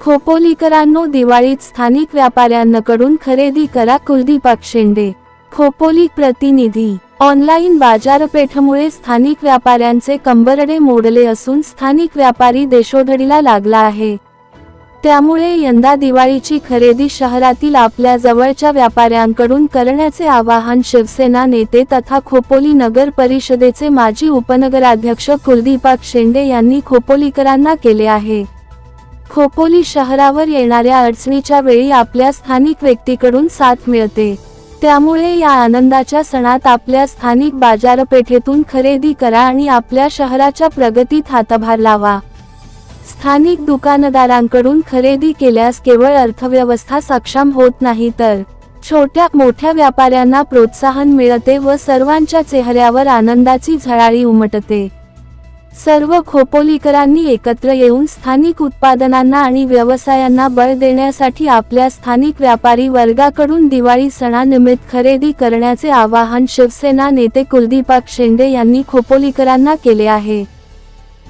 खोपोलीकरांनो दिवाळीत स्थानिक व्यापाऱ्यांकडून खरेदी करा कुलदीपक शेंडे खोपोली प्रतिनिधी. ऑनलाईन बाजारपेठेमुळे स्थानिक व्यापाऱ्यांचे कंबरडे मोडले असून स्थानिक व्यापारी देशोधडीला लागला आहे. त्यामुळे यंदा दिवाळीची खरेदी शहरातील आपल्या जवळच्या व्यापाऱ्यांकडून करण्याचे आवाहन शिवसेना नेते तथा खोपोली नगर परिषदेचे माजी उपनगराध्यक्ष कुलदीपक शेंडे यांनी खोपोलीकरांना केले आहे. खोपोली शहरावर येणाऱ्या अडचणीच्या वेळी आपल्या स्थानिक व्यक्तीकडून साथ मिळते. त्यामुळे या आनंदाच्या सणात आपल्या स्थानिक बाजारपेठेतून खरेदी करा आणि आपल्या शहराच्या प्रगतीत हातभार लावा. स्थानिक दुकानदारांकडून खरेदी केल्यास केवळ अर्थव्यवस्था सक्षम होत नाही तर छोट्या मोठ्या व्यापाऱ्यांना प्रोत्साहन मिळते व सर्वांच्या चेहऱ्यावर आनंदाची झळाळी उमटते. सर्व खोपोलीकरांनी एकत्र येऊन स्थानिक उत्पादनांना आणि व्यवसायांना बळ देण्यासाठी आपल्या स्थानिक व्यापारी वर्गाकडून दिवाळी सणानिमित्त खरेदी करण्याचे आवाहन शिवसेना नेते कुलदीपक शेंडे यांनी खोपोलीकरांना केले आहे.